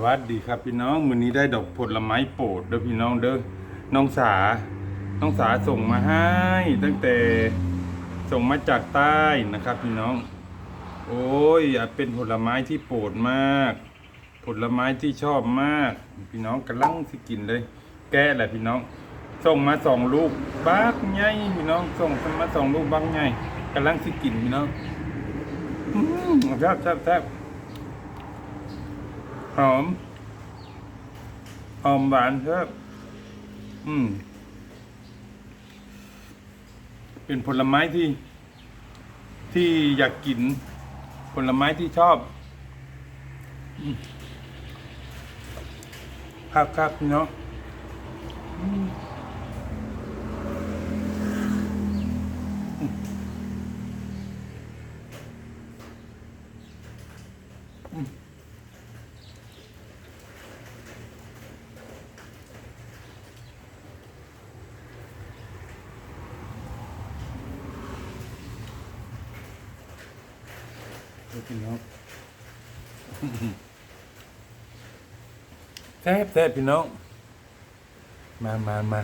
วัสดีครับพี่น้องมื้อนี้ได้ดอกผลไม้โปรดเด้อพี่น้องเด้อน้องสา น้องสาส่งมาให้ ตั้งแต่ส่งมาจากใต้นะครับ พี่น้อง โอ้ยอเป็นผลไม้ที่โปรดมาก ผลไม้ที่ชอบมาก พี่น้องกำลังสิกินเลย แก้แหละพี่น้อง ส่งมาสองลูกบักใหญ่พี่น้อง ส่งมาสองลูกบักใหญ่กำลังสิกินพี่น้องอืมแซ่บแซ่บแซ่บ หอมหอมหวานครับ อืม เป็นผลไม้ที่ ที่อยากกิน ผลไม้ที่ชอบอครับครับพี่น้องอืมอืมอืม ดูพี่น้อง แซ่บแซ่บพี่น้อง มามามา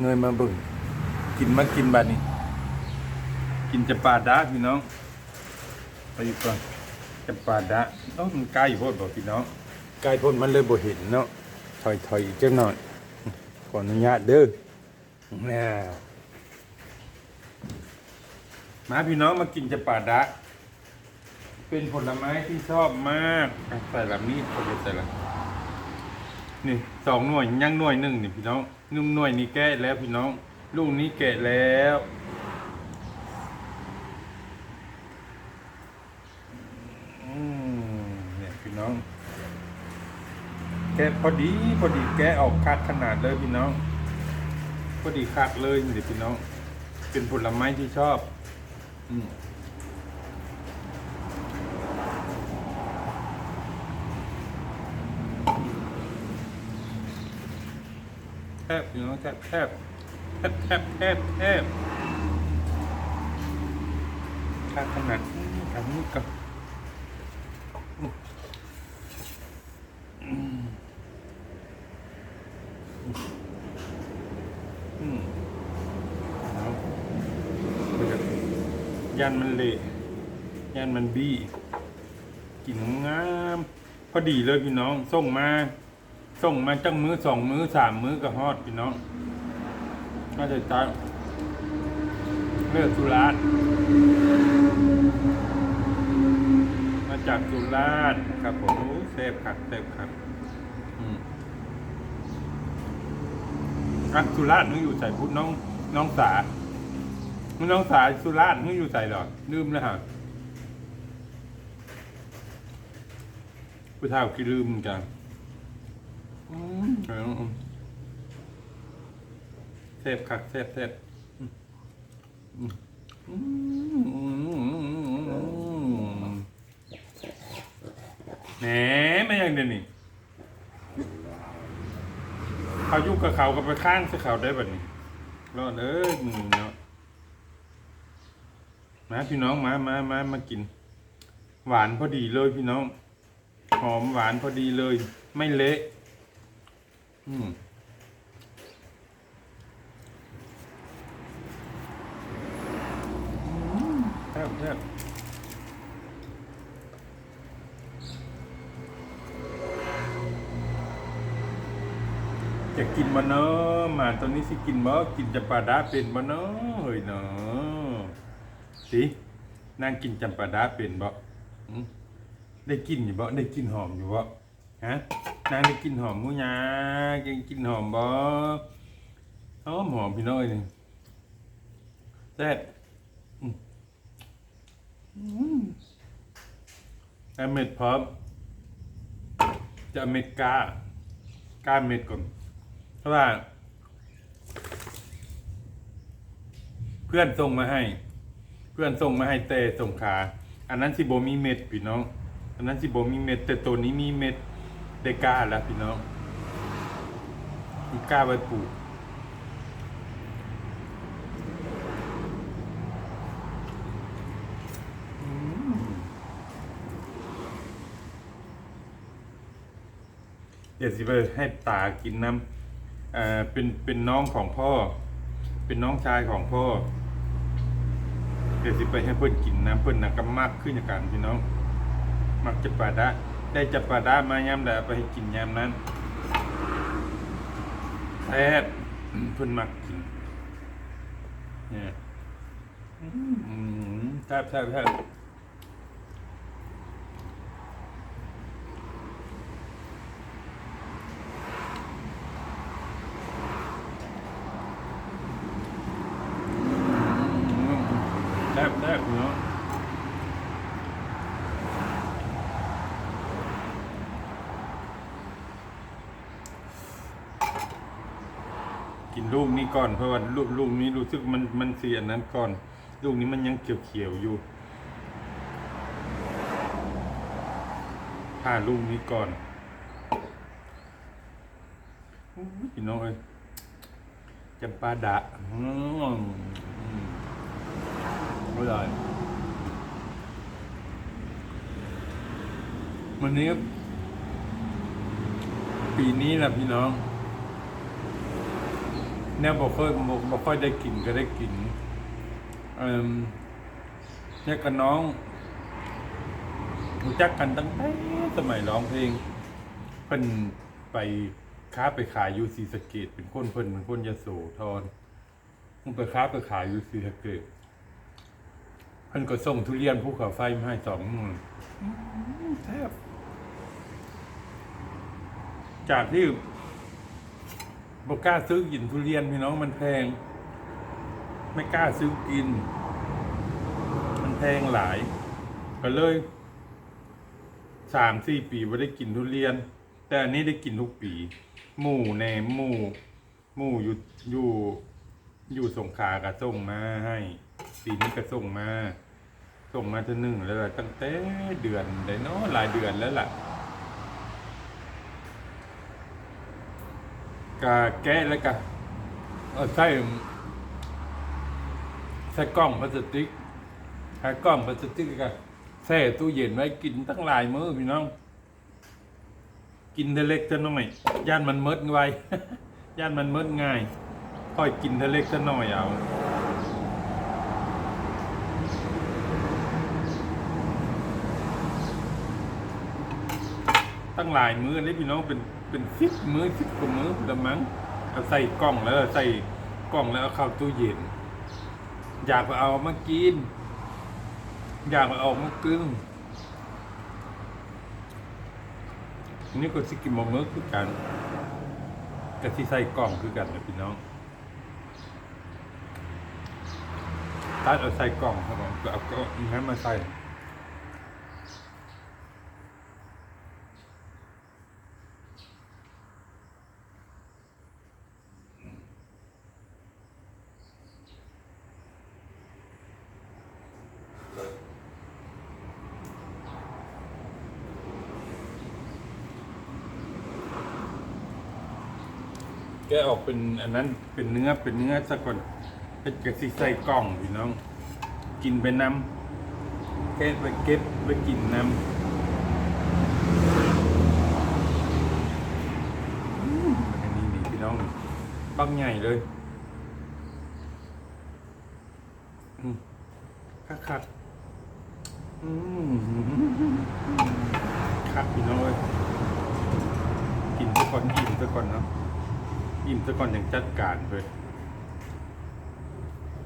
เงยมาบึ่งกินมากินบัดนี้ กินจะปาดะพี่น้อง ไปอยู่ก่อนจะปาดะต้องมันใกล้โพดบอกพี่น้องกล้โพดมันเลยบ่เห็นเนาะถอยถอยอีกจักหน่อยขออนุญาตเด้อน่ามาพี่น้องมากินจะปาดะเป็นผลไม้ที่ชอบมากใส่ละมีดเขาจะใส่ละ นี่สองหน่วยยังหน่วยหนึ่งนี่พี่น้องนุ่มหน่วยนี้แกะแล้วพี่น้อง ลูกนี้แกะแล้ว อืมเนี่ยพี่น้อง แกะพอดีพอดีแกะออกคัดขนาดเลยพี่น้อง พอดีคัดเลยนี่พี่น้อง เป็นผลไม้ที่ชอบ อืม บอยู่น้องแทบแทบแทบแทบแทบแทบถ้าขนาดทำนี่กับยันมันเละยันมันบี้กลิ่นงาม พอดีเลยพี่น้องส่งมา ส่งมาจังมือสองมือสามมือก็ฮอดพี่น้องก็จะตาเลือกสุราษฎร์มาจากสุราษฎร์ครับผมเซฟครับเซฟครับอืมอะสุราษฎร์มึงอยู่ใส่พุทธน้องน้องสามึงน้องสาสุราษฎร์มึงอยู่ใส่หรอลืมแล้วฮะผู้เฒ่ากี่ลืมเห มือนกันอืมเทพคักเทพเทพอืมอืมอืมแหมไม่ยังเดี๋ยวนี้เขายุกกับเขากับไปข้างสิเขาได้แบบนี้รอดเอ้ยมึงเนาะมาพี่น้องมามามามากิน หวานพอดีเลยพี่น้อง หอมหวานพอดีเลย ไม่เละ อืมแซ่บแซ่บจะกินมาเนาะหมาตัวนี้สิกินบ่กินจำปาดาเป็นบ่เนาะเฮ้ยเนาะสินางกินจำปาดาเป็นบ่อืมได้กินอยู่บ่ได้กินหอมอยู่บ่ฮะ นางได้กินหอมมูยากินกินหอมบ่หอมหอมพี่น้อยนี่แซ่บอืมอืมเอาเม็ดพร้อม จะเอาเม็ดกากาเม็ดก่อนเพราะว่า เพื่อนส่งมาให้ เพื่อนส่งมาให้เตส่งขา อันนั้นสิโบมีเม็ดพี่น้อง อันนั้นสิโบมีเม็ด แต่ตัวนี้มีเม็ด ได้กล้าแล้วพี่น้องมีกล้าไว้ปลูกอืมดี๋ยวสิไปให้ตากินน้ำอ่าเป็นเป็นน้องของพ่อ เป็นน้องชายของพ่อ เดี๋ยวสิไปให้เพื่อนกินน้ำเพื่อนนะก็มากขึ้นอากันพี่น้อง มักจะปาดะ ได้จับปลาดะมายามใดเอาไปให้กินยามนั้นแซ่บเพื่อนมักกินเนี่ยแซ่บแซ่บแซ่บอืมแซ่บแซ่บพี่น้อง กินลูกนี้ก่อนเพราะว่าลูกลูกนี้รู้สึกมันมันเสียอันนั้นก่อน ลูกนี้มันยังเขียวเขียวๆอยู่ผ่าลูกนี้ก่อนอุ๊ยพี่น้องเอ้ยจำปาดะอือืมอร่อยวันนี้ ปีนี้แหละพี่น้อง เนี่ยบอกค่อยบอกบอกค่อยได้กินก็ได้กินเอ่มเนี่ยกับน้องรู้จักกันตั้งแต่สมัยร้องเพลงเพิ่นไปค้าไปขายอยู่ศรีสะเกดเป็นคนเพิ่นเป็นคนยโสธรมันไปค้าไปขายอยู่ศรีสะเกดเพิ่นก็ส่งทุเรียนภูเขาไฟมาให้สองหมื่นแทบจากที่ บอกกล้าซื้อกินทุเรียนพี่น้องมันแพง ไม่กล้าซื้อกิน มันแพงหลาย ก็เลยสามสี่ปีไม่ได้กินทุเรียน แต่อันนี้ได้กินทุกปี หมู่แหนหมู่ หมู่อยู่อยู่อยู่สงขาก็ส่งมาให้ปีนี้ก็ส่งมา ส่งมาเท่านึงแล้วล่ะตั้งแต่เดือนได้เนาะหลายเดือนแล้วล่ะ กะแกะแล้วก็เอาใส่ใส่กล่องพลาสติกใส่กล่องพลาสติกก็แช่ตู้เย็นไว้กินตั้งหลายมื้อพี่น้อง กินเทเล็กเท่าน้อย ย่านมันเมิดไวย่านมันเมิดง่าย ค่อยกินเทเล็กเท่าน้อยเอาตั้งหลายมื้อเลยพี่น้องเป็น เป็นสิบมือสิบกว่ามือละมั้งเอาใส่กล่องแล้วใส่กล่องแล้วเอาเข้าตู้เย็น อยากไปเอามากิน อยากไปเอามากึ่งนี่ก็สิกินมามื้อคือกันกับที่ใส่กล่องคือกันนะพี่น้องตัดเอาใส่กล่องครับผมก็เอาก็งั้นมาใส่ กะออกเป็นอันนั้นเป็นเนื้อเป็นเนื้อซะก่อนเป็นกระสิใส่กล่องพี่น้อง กินไปน้ำแกะไปเก็บไปกินน้ำอันนี้นี่พี่น้องบักใหญ่เลยคักคักคักพี่น้องเลยกินซะก่อนอิ่มซะก่อนเนาะ อิ่มซะก่อนอย่างจัดการเลย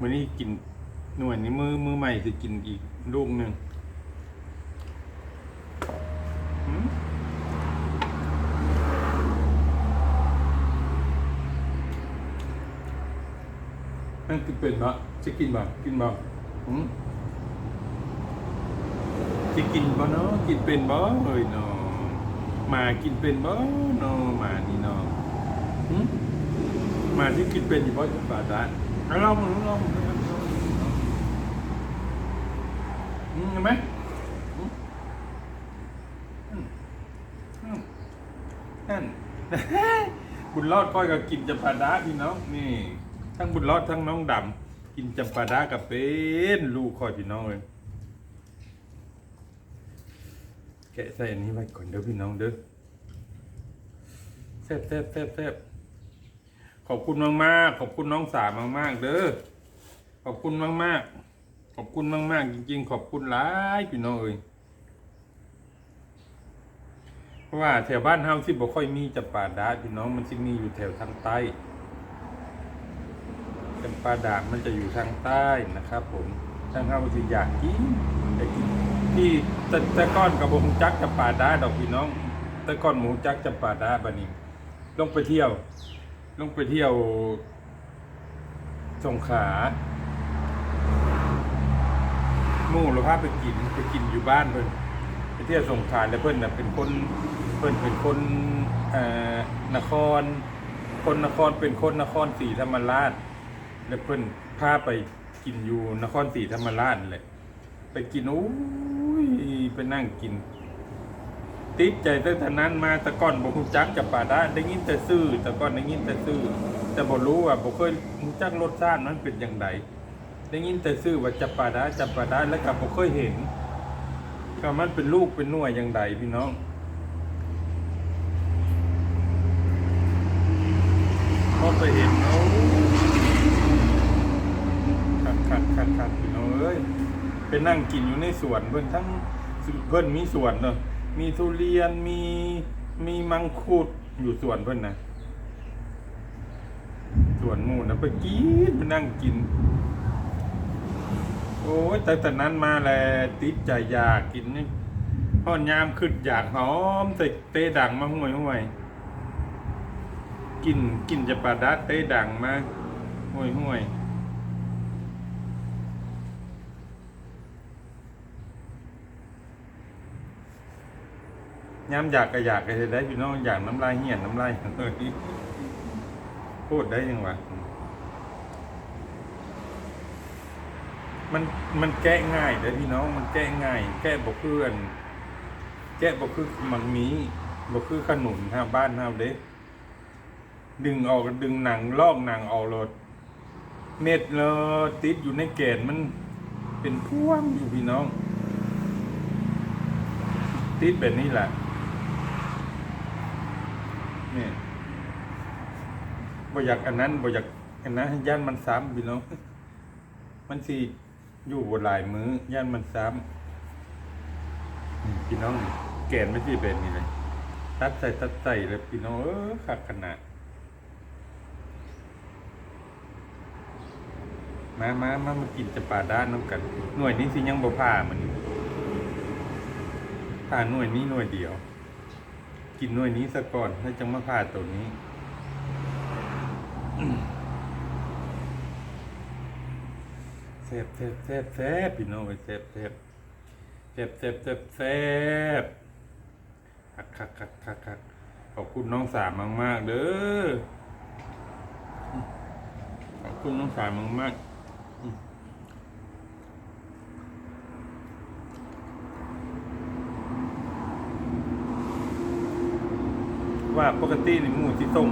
มื่อนี้กินหน่วยนี้มือมือใหม่จะกินอีกลูกหนึ่งหืมนั่นคือเป็นปะจะกินบ่กินบ่หืมจะกินบ่เนาะกินเป็นบ่เฮ้ยเนาะมากินเป็นบ่เนาะมานี่เนาะ มาที่กินเป็นอยู่บ่จังบาดาเอาลองมาลองมาอืมเห็นไหมอืมอืมอืมนั่นบุญรอดก้อยก็กินจำปาดาพี่น้องนี่ทั้งบุญรอดทั้งน้องดำกินจำปาดากับเป็นลูกคอยพี่น้องเลยแกะใส่อันนี้ไว้ก่อนเด้อพี่น้องเด้อซ่บแซ่บแซ่บแซ่บ ขอบคุณมากมากๆขอบคุณน้องสามมากมากๆเด้อขอบคุณมากมากๆขอบคุณมากมากๆจริง ๆ ขอบคุณหลายพี่น้องเอ้ยเพราะว่าแถวบ้านเฮาที่บ่ค่อยมีจับปาดาพี่น้องมันจะมีอยู่แถวทางใต้จำปาดามันจะอยู่ทางใต้นะครับ ผมทางเฮาสิอยากกินอยากกินที่ต่แต่ก้อนกับบงจักจับปาดาดอกพี่น้องต่ก้อนหมูจักจับปาดาบัดนี้ลงไปเที่ยว ลงไปเที่ยวสงขลาหมู่เราพาไปกินไปกินอยู่บ้านเพิ่นไปเที่ยวสงขลาแล้วเพิ่นน่ะเป็นคนเพิ่นเป็นคนเอ่อนคร คนนครเป็นคนนครศรีธรรมราช แล้วเพิ่นพาไปกินอยู่นครศรีธรรมราชนั่นแหละไปกินโอ้ยไปนั่งกิน ติดใจตั้งแต่นั้นมาแต่ก่อนบ่ฮู้จักจับป่าดาได้ยินแต่ซื่อแต่ก่อนได้ยินแต่ซื่อแต่บ่รู้ว่าบ่เคยรู้จักรสชาติมันเป็นอย่างไรได้ยินแต่ซื่อว่าจับปาดาจับปาดาแล้วก็บ่เคยเห็นก็มันเป็นลูกเป็นหน่วยอย่างไรพี่น้องพอไปเห็นเอาคักคักคักคักพี่น้องเอ้ยไปนั่งกินอยู่ในสวนเพิ่นทั้งเพิ่นมีสวนเนาะ มีทุเรียนมีมีมังคุดอยู่สวนเพื่อนนะสวนหมูนะไปกินไปนั่งกิน โอ้ยแต่แต่นั้นมาแลติดใจอยากกินนี่พ่อนยามขึ้นอยากหอมแต่เตะดังมาห่วยห่วยกินกินจะปลาดัดเตะดังมาห่วยห่วยย้ ย้ำอยากก็อยากก็จะได้พี่น้องอยากน้ำลายเหี่ยนน้ำลายพูดได้ยังวะมันมันแก้ง่ายเลยพี่น้องมันแก้ง่าย แก้บกเพื่อน แก้บกคือมังมีบกคือขนุนฮะบ้านเฮาเด้ดึงออกดึงหนังลอกหนังออกรถเม็ดเลยติดอยู่ในแกนมันเป็นพ่วงอยู่พี่น้อง ติดแบบนี้แหละ นี่ บ่อยากอันนั้นบ่อยากอันนั้นย่านมันซ้ำพี่น้องมันสิอยู่บนหลายมือย่านมันซ้ำพี่น้องแกนไม่ใช่แบบนี้เลยตัดใส่ตัดใส่เลยพี่น้องเออขักขนาดมามามามากินจะปลาด้านน้ำกัน หน่วยนี้สิยังบ่ผ่ามันผ่าหน่วยนี้หน่วยเดียว กินหน่วยนี้ซะก่อนแล้วจึงมาผ่าตัวนี้ แซ่บแซ่บแซ่บแซ่บพี่น้องไปแซ่บแซ่บแซ่บแซ่บแซ่บแซ่บคักคักคักคักคักขอบคุณน้องสามมากมากเด้อขอบคุณน้องสามมากมากว่าปกติในหมู่ที่ส่ง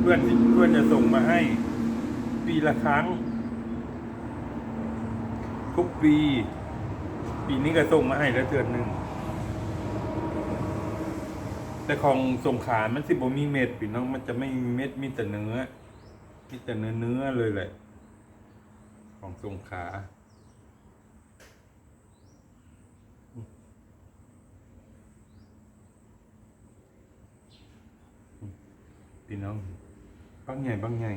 เพื่อนที่เพื่อนจะส่งมาให้ปีละครั้ง ทุกปี ปีนี้ก็ส่งมาให้แล้วเดือนหนึ่งแต่ของส่งขามันสิบ่มีเม็ดพี่น้องมันจะไม่มีเม็ดมีแต่เนื้อมีแต่เนื้อเนื้อเลยแหละ ของส่งขาพี่น้อง บางใหญ่บางใหญ่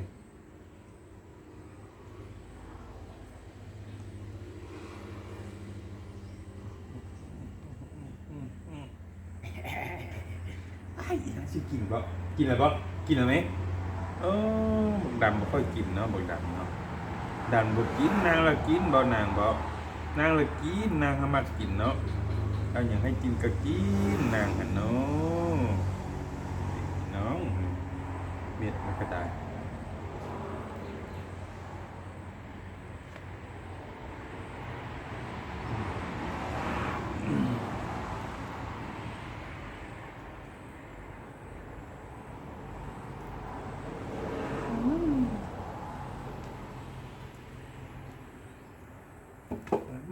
ไอ้ยังสิกินบ่กินอะไรบ่กินอะไรไหมเออบักดำบ่ค่อยกินเนาะบักดำเนาะดำบ่กินนางละกินบ่นางบ่นางละกินนางหามักกินเนาะเอาอย่างให้กินก็กินนางหันเนาะน้อง เม็ดมันก็ได้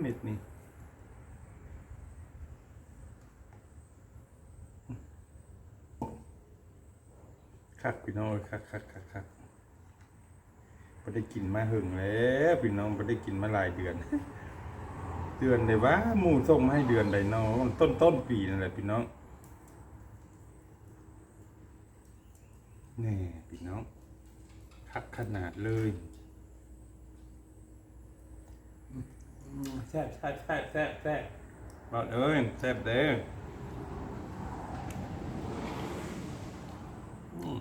เม็ดนี่ คักพี่น้องคักคักคักคักไ่ได้กินมาหึงแล้วพี่น้องไ่ได้กินมาหลายเดือน เดือนเลยว่าหมูส่งมาให้เดือนใดเน้องต้นต้นปีนั่นแหละพี่น้องนี่พี่น้องคักขนาดเลยแซ่บแซ่บแซ่บแซ่บแซ่บบอกเอ้ยแซ่บเด้ออืม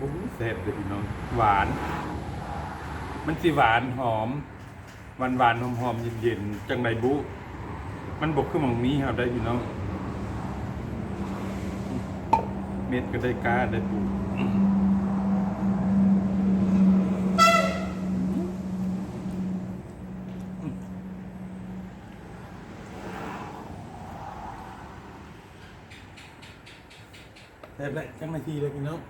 โอ้ โหแซ่บเลยพี่น้องหวาน มันสิหวานหอมหวานหวานหอมหอมเย็นๆจังไรบุ มันบกขึ้นมองนี้ครับได้พี่น้อง เม็ดก็ได้กล้าได้ปูแซ่บได้จังนาทีเลยพี่น้อง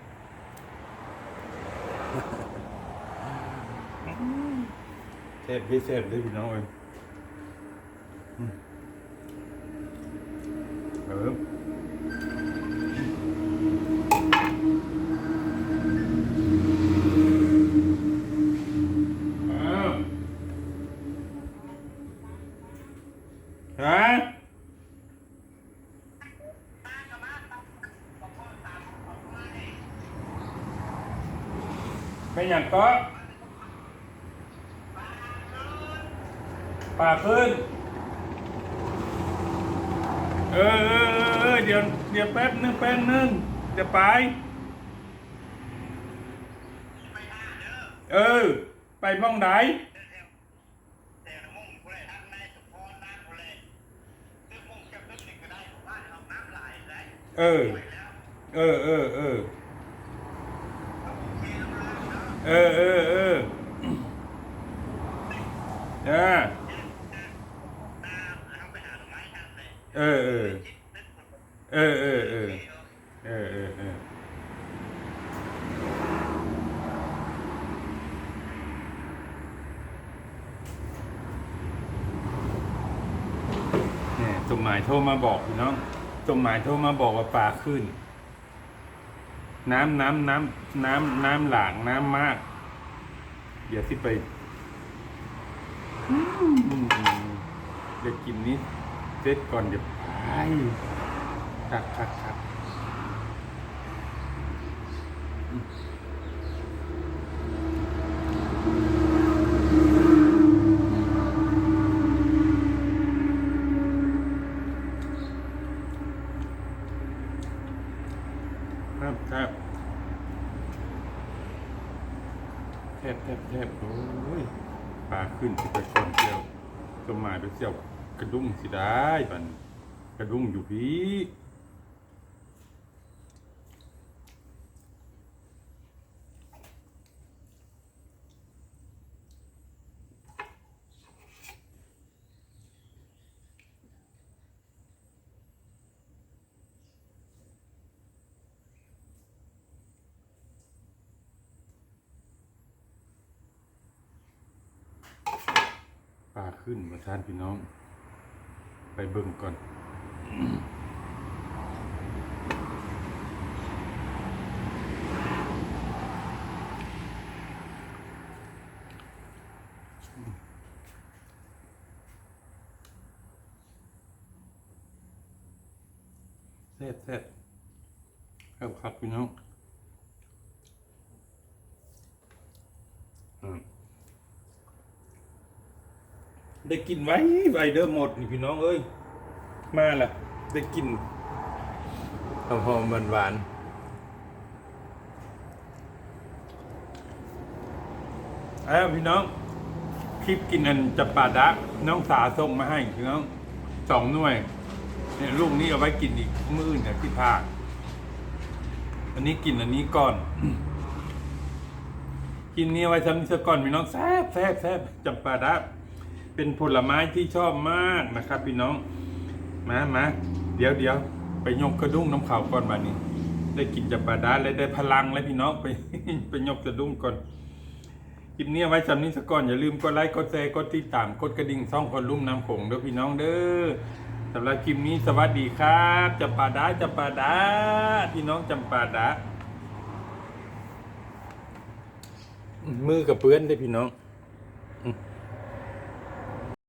ซฟพี่เซฟเลยพี่น้องเอ้ยอืมเออเอาฮะเป็นอย่างก็ ป่า ขึ้น เออเออเออเดี๋ยวเดี๋ยวแป๊บนึงแป๊บนึงจะไป เออ ไปม่องไหนเลยทำในสุพรน้ำกูเลยซึ่งได้ผมว่าเอเออเออเออเออนะเออเออเอออ่า น้ำเอาไปหาดอกไม้ทำ เออเออเออเออเออเออเออเออเนี่ยจดหมายโทรมาบอกพี่น้องจดหมายโทรมาบอกว่าปลาขึ้น น้ำน้ำน้ำน้ำน้ำหลากน้ำมากเดี๋ยวที่ไปอืมเดี๋ยวกินนี้ เสร็จก่อนเดี๋ยวไปคักคักคักอืมครับครับแทบแทบแทบโอ้ยปลาขึ้นที่ไปคนเที่ยวก็หมายไปเที่ยวกระดุ้งสิได้บัดน กระดุ้งอยู่พี่ปลาขึ้นมาทานพี่น้อง ไปเบิ่งก่อน แซ่บแซ่บครับครับพี่น้องได้กินไว้ไวเดอร์หมดนี่พี่น้องเอ้ย มาละ ได้กินหอมหอมหวานหวานๆเอ้าพี่น้อง คลิปกินอันจับปาดะน้องสาส่งมาให้พี่น้องสองหน่วยเนี่ยลูกนี้เอาไว้กินอีกมื้ออื่นเนี่ยที่ภาคอันนี้กินอันนี้ก่อน กินนี้ไว้ซ้ำนี้ซะก่อนพี่น้องแซ่บแซ่บแซ่บจับปาดะเป็นผลไม้ที่ชอบมากนะครับ พี่น้อง มามา เดี๋ยวเดี๋ยวไปยกกระดุ้งน้ำขาวก่อนบานี้ ได้กินจำปลาดาเลยได้พลังเลยพี่น้องไปไปยกสะดุ้งก่อนคลิปนี้ไว้จำนี้สักก่อนอย่าลืมกดไลค์กดแชร์กดติดตามกดกระดิ่งช่องคนลุ่มน้ำโขงเด้อพี่น้องเด้อสำหรับคลิปนี้สวัสดีครับจำปลาดาจำปลาดาพี่น้องจำปลาดามือกับเพื่อนได้พี่น้อง